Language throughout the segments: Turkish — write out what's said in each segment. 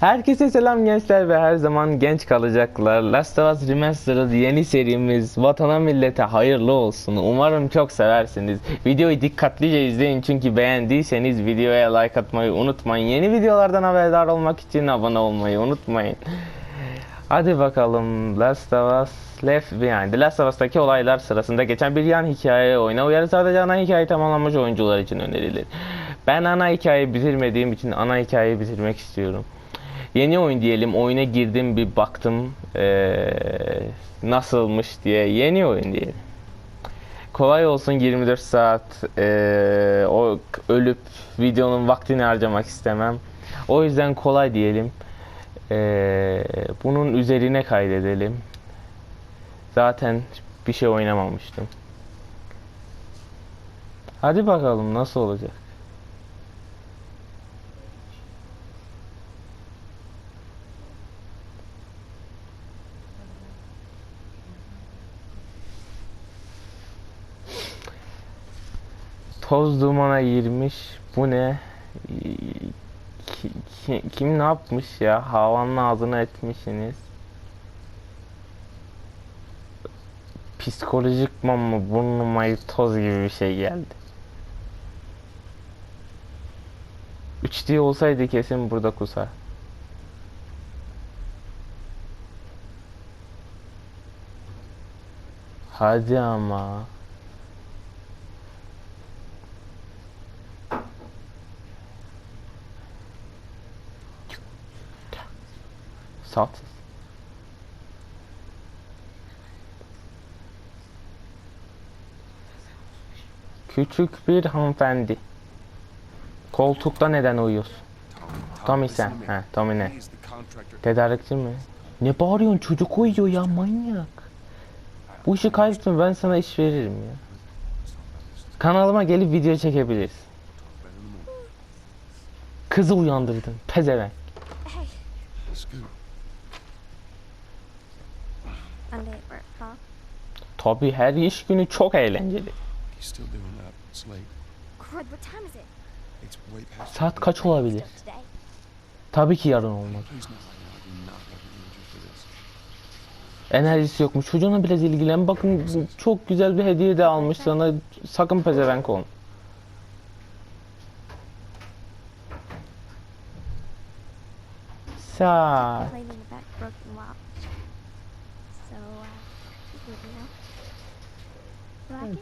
Herkese selam gençler ve her zaman genç kalacaklar. Last of Us Remastered yeni serimiz vatana millete hayırlı olsun. Umarım çok seversiniz. Videoyu dikkatlice izleyin çünkü beğendiyseniz videoya like atmayı unutmayın. Yeni videolardan haberdar olmak için abone olmayı unutmayın. Hadi bakalım Last of Us Left Behind. Last of Us'taki olaylar sırasında geçen bir yan hikaye oyna uyarı sadece ana hikaye tamamlanmış oyuncular için önerilir. Ben ana hikayeyi bitirmediğim için ana hikayeyi bitirmek istiyorum. Yeni oyun diyelim. Oyuna girdim bir baktım ee, nasılmış diye. Yeni oyun diyelim. Kolay olsun 24 saat ee, o ölüp videonun vaktini harcamak istemem. O yüzden kolay diyelim. Ee, bunun üzerine kaydedelim. Zaten bir şey oynamamıştım. Hadi bakalım nasıl olacak. Toz dumana girmiş. Bu ne? Ki- ki- kim ne yapmış ya? Havanın ağzına etmişsiniz. Psikolojik mı burnuma toz gibi bir şey geldi. 3D olsaydı kesin burada kusar. Hadi ama. Sat. Küçük bir hanımefendi. Koltukta neden uyuyorsun? Tommy sen. He, Tommy ne? Tedarikçi mi? Ne bağırıyorsun? Çocuk uyuyor ya manyak. Bu işi kaybetme ben sana iş veririm ya. Kanalıma gelip video çekebiliriz. Kızı uyandırdın. Pezevenk. Tabii her iş günü çok eğlenceli. Saat kaç olabilir? Tabii ki yarın olmaz. Enerjisi yokmuş. Çocuğuna biraz ilgilen. Bakın çok güzel bir hediye de almış sana. Sakın pezevenk olma. Saat.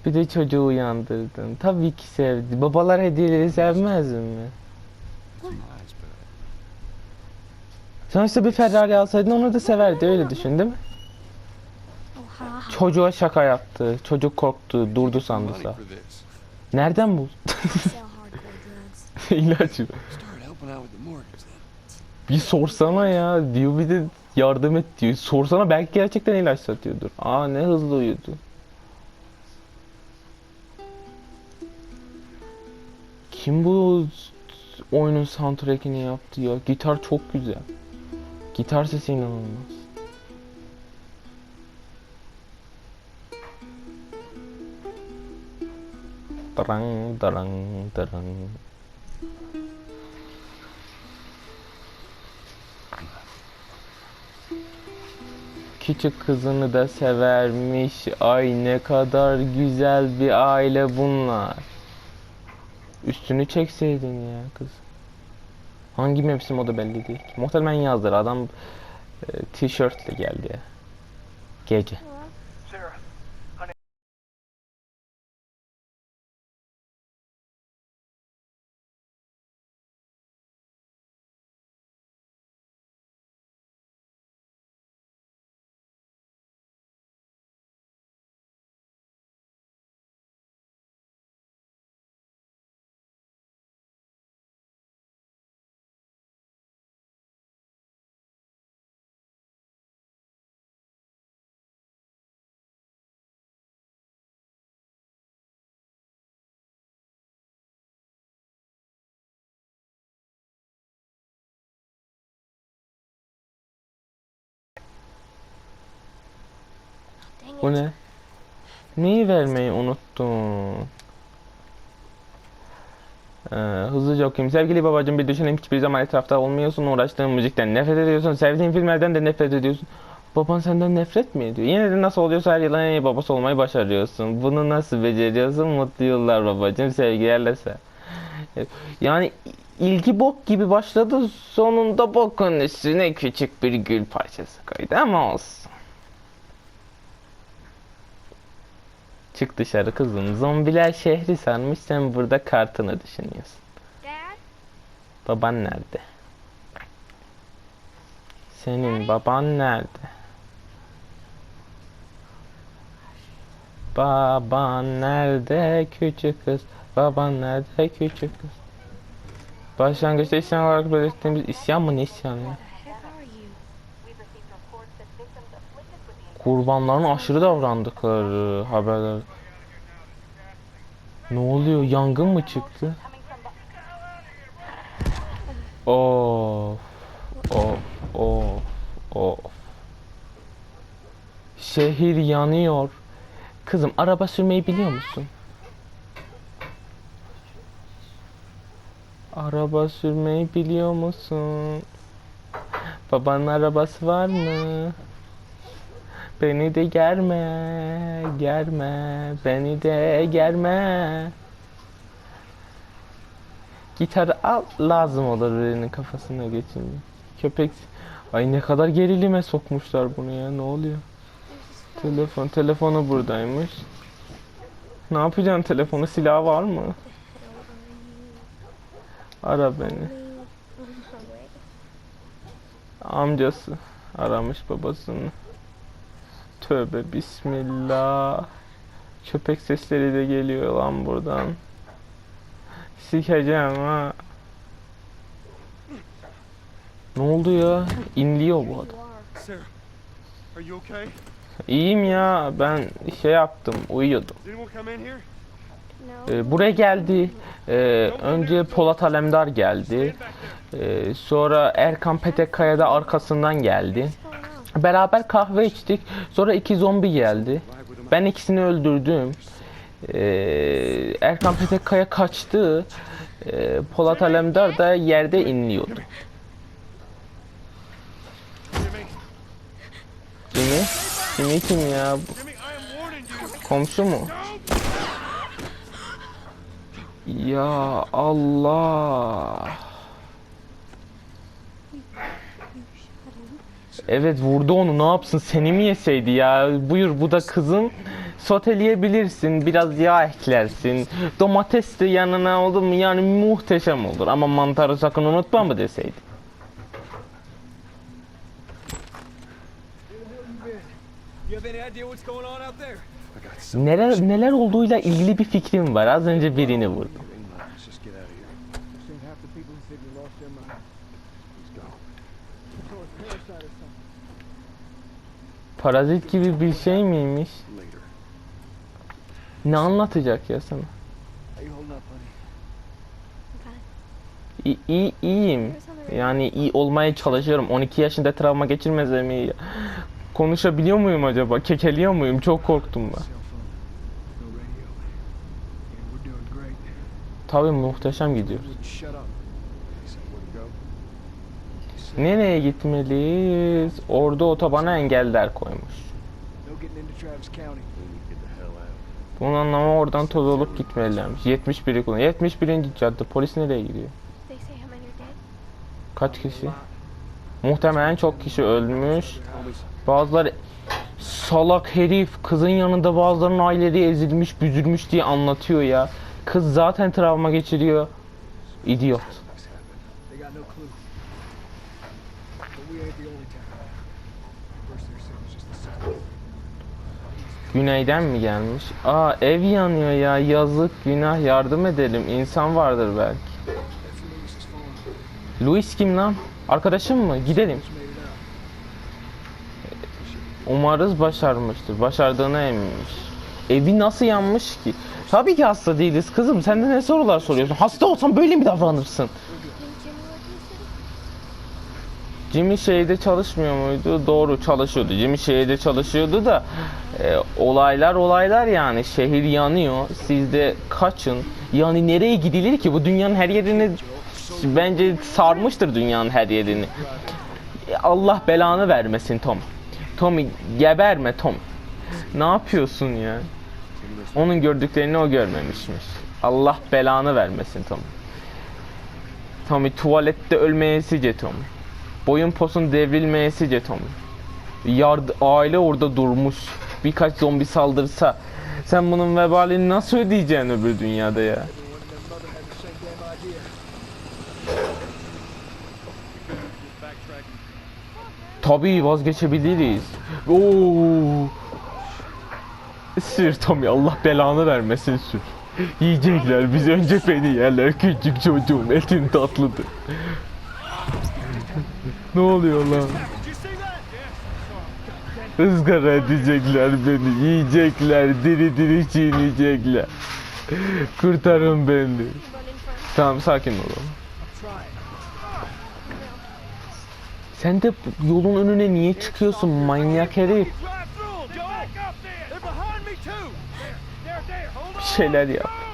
Bir de çocuğu uyandırdın. Tabii ki sevdi. Babalar hediyeleri sevmez mi? Sonuçta bir Ferrari alsaydın onu da severdi. Öyle düşün değil mi? Çocuğa şaka yaptı. Çocuk korktu. Durdu sandı money sağ. for this. Nereden drugs. İlaç. Bir sorsana ya diyor bir de yardım et diyor. Sorsana belki gerçekten ilaç satıyordur. Aa ne hızlı uyudu. Kim bu oyunun soundtrack'ini yaptı ya? Gitar çok güzel. Gitar sesi inanılmaz. Darang darang darang. Küçük kızını da severmiş. Ay ne kadar güzel bir aile bunlar. Üstünü çekseydin ya kız. Hangi mevsim o da belli değil. Muhtemelen yazdır. Adam e, tişörtle geldi ya. Gece. Bu ne? Neyi vermeyi unuttum. Ee, hızlıca okuyayım. Sevgili babacığım bir düşüneyim hiçbir zaman etrafta olmuyorsun. Uğraştığın müzikten nefret ediyorsun. Sevdiğin filmlerden de nefret ediyorsun. Baban senden nefret mi ediyor? Yine de nasıl oluyorsa her yılın en iyi babası olmayı başarıyorsun. Bunu nasıl beceriyorsun? Mutlu yıllar babacığım. Sevgilerle sen. Yani ilgi bok gibi başladı. Sonunda bokun üstüne küçük bir gül parçası koydu ama olsun. Çık dışarı kızım. Zombiler şehri sarmış. Sen burada kartını düşünüyorsun. Dad? Baban nerede? Senin baban nerede? Baban nerede küçük kız? Baban nerede küçük kız? Başlangıçta isyan olarak belirttiğimiz isyan mı ne isyanı ya? Kurbanların aşırı davrandıkları haberler. Ne oluyor? Yangın mı çıktı? Of. Of. Of. Of. Şehir yanıyor. Kızım araba sürmeyi biliyor musun? Araba sürmeyi biliyor musun? Babanın arabası var mı? Beni de germe, germe, beni de germe. Gitarı al, lazım olur birinin kafasına geçince. Köpek, ay ne kadar gerilime sokmuşlar bunu ya, ne oluyor? Telefon, telefonu buradaymış. Ne yapacaksın telefonu, silah var mı? Ara beni. Amcası aramış babasını. Tövbe bismillah. Köpek sesleri de geliyor lan buradan. Sikeceğim ha. Ne oldu ya? İnliyor bu adam. İyiyim ya ben şey yaptım uyuyordum. Ee, buraya geldi. Ee, önce Polat Alemdar geldi. Ee, sonra Erkan Petekkaya arkasından geldi. Beraber kahve içtik. Sonra iki zombi geldi. Ben ikisini öldürdüm. Ee, Erkan Petekkaya kaçtı. Ee, Polat Alemdar da yerde inliyordu. Jimmy? Jimmy kim ya? Komşu mu? Ya Allah. Evet vurdu onu. Ne yapsın? Seni mi yeseydi ya? Buyur bu da kızın. Soteleyebilirsin biraz yağ eklersin. Domates de yanına olur mu? Yani muhteşem olur. Ama mantarı sakın unutma mı deseydi. Neler neler olduğuyla ilgili bir fikrim var. Az önce birini vurdum. Parazit gibi bir şey miymiş? Ne anlatacak ya sana? İ- iyi iyiyim. Yani iyi olmaya çalışıyorum. 12 yaşında travma geçirmesem iyi. Konuşabiliyor muyum acaba? Kekeliyor muyum? Çok korktum ben. Tabii muhteşem gidiyoruz. Nereye gitmeliyiz? Orada otobana engeller koymuş. Bunun anlamı oradan toz olup gitmelilermiş. 71'i kullan. 71. cadde. Polis nereye gidiyor? Kaç kişi? Muhtemelen çok kişi ölmüş. Bazıları salak herif kızın yanında bazılarının aileleri ezilmiş büzülmüş diye anlatıyor ya. Kız zaten travma geçiriyor. İdiot. Güneyden mi gelmiş? Aa ev yanıyor ya yazık günah yardım edelim. İnsan vardır belki. Louis kim lan? Arkadaşım mı? Gidelim. Umarız başarmıştır. Başardığına eminmiş. Evi nasıl yanmış ki? Tabii ki hasta değiliz kızım. Sen de ne sorular soruyorsun? Hasta olsan böyle mi davranırsın? Jimmy, şeyde çalışmıyor muydu? Doğru çalışıyordu. Jimmy şeyde çalışıyordu da e, olaylar olaylar yani şehir yanıyor. Siz de kaçın. Yani nereye gidilir ki? Bu dünyanın her yerini bence sarmıştır dünyanın her yerini. Allah belanı vermesin Tom. Tommy geberme Tom. Ne yapıyorsun ya? Onun gördüklerini o görmemişmiş. Allah belanı vermesin Tom. Tommy tuvalette ölmeyesice Tommy. Boyun posun devrilmeyesice Tommy. Yard aile orada durmuş. Birkaç zombi saldırsa sen bunun vebalini nasıl ödeyeceksin öbür dünyada ya? Tabii vazgeçebiliriz. Oo. Sür Tommy Allah belanı vermesin sür. Yiyecekler biz önce beni yerler küçük çocuğum etin tatlıdır. Ne oluyor lan? Izgara edecekler beni, yiyecekler, diri diri çiğneyecekler. Kurtarın beni. Tamam sakin ol. Sen de yolun önüne niye çıkıyorsun manyak herif? Drive through 'em,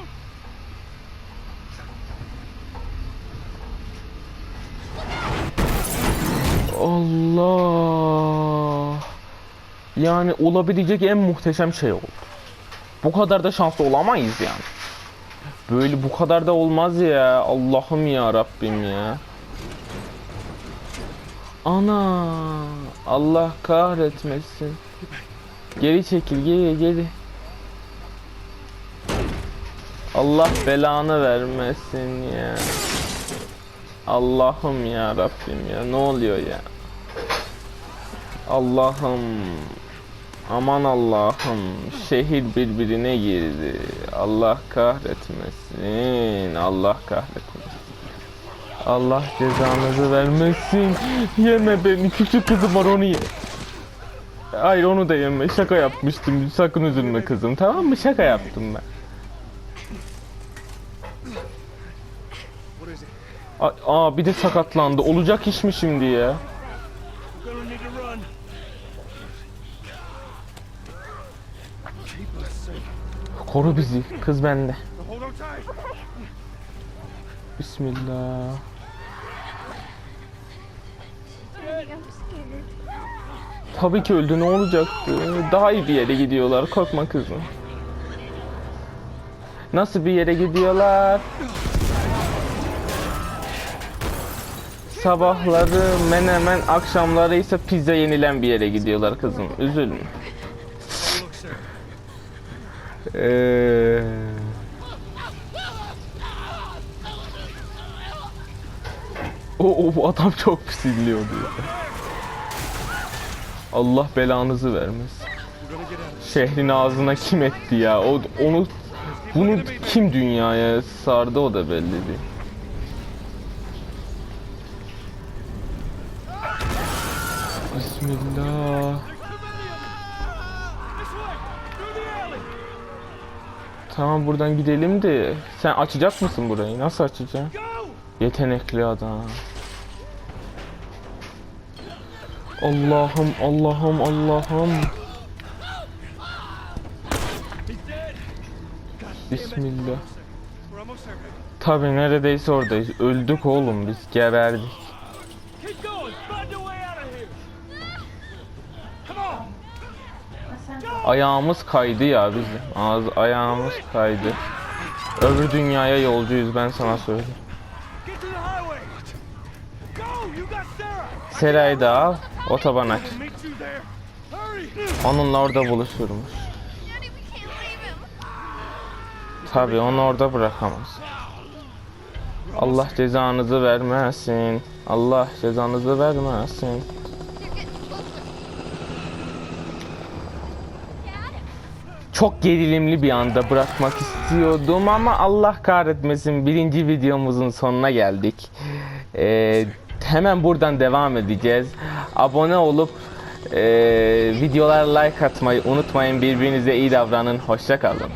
Yani olabilecek en muhteşem şey oldu. Bu kadar da şanslı olamayız yani. Böyle bu kadar da olmaz ya. Allah'ım ya Rabbim ya. Ana. Allah kahretmesin. Geri çekil geri geri. Allah belanı vermesin ya. Allah'ım ya Rabbim ya ne oluyor ya? Allah'ım. Aman Allah'ım. Şehir birbirine girdi. Allah kahretmesin. Allah kahretmesin. Allah cezanızı vermesin. Yeme beni. Küçük kızım var onu ye. Hayır onu da yeme. Şaka yapmıştım. Sakın üzülme kızım. Tamam mı? Şaka yaptım ben. Aa, bir de sakatlandı. Olacak iş mi şimdi ya? Koru bizi. Kız bende. Bismillah. Tabii ki öldü ne olacaktı? Daha iyi bir yere gidiyorlar. Korkma kızım. Nasıl bir yere gidiyorlar? Sabahları menemen, akşamları ise pizza yenilen bir yere gidiyorlar kızım. Üzülme. Eee... O, o bu adam çok pis izliyordu ya. Allah belanızı this. Şehrin ağzına kim etti ya? O onu bunu kim dünyaya sardı o da belli değil. Bismillah. Tamam buradan gidelim de sen açacak mısın burayı? Nasıl açacaksın? Yetenekli adam. Allah'ım Allah'ım Allah'ım. Bismillah. Tabi neredeyse oradayız. Öldük oğlum biz geberdik. Ayağımız kaydı ya bizim. Ağız ayağımız kaydı. Öbür dünyaya yolcuyuz ben sana söyleyeyim. Serayı da al. Otoban aç. Onunla orada buluşurmuş. Tabi onu orada bırakamaz. Allah cezanızı vermesin. Allah cezanızı vermesin. Çok gerilimli bir anda bırakmak istiyordum ama Allah kahretmesin birinci videomuzun sonuna geldik. Ee, hemen buradan devam edeceğiz. Abone olup ee, videolara like atmayı unutmayın. Birbirinize iyi davranın. Hoşça kalın.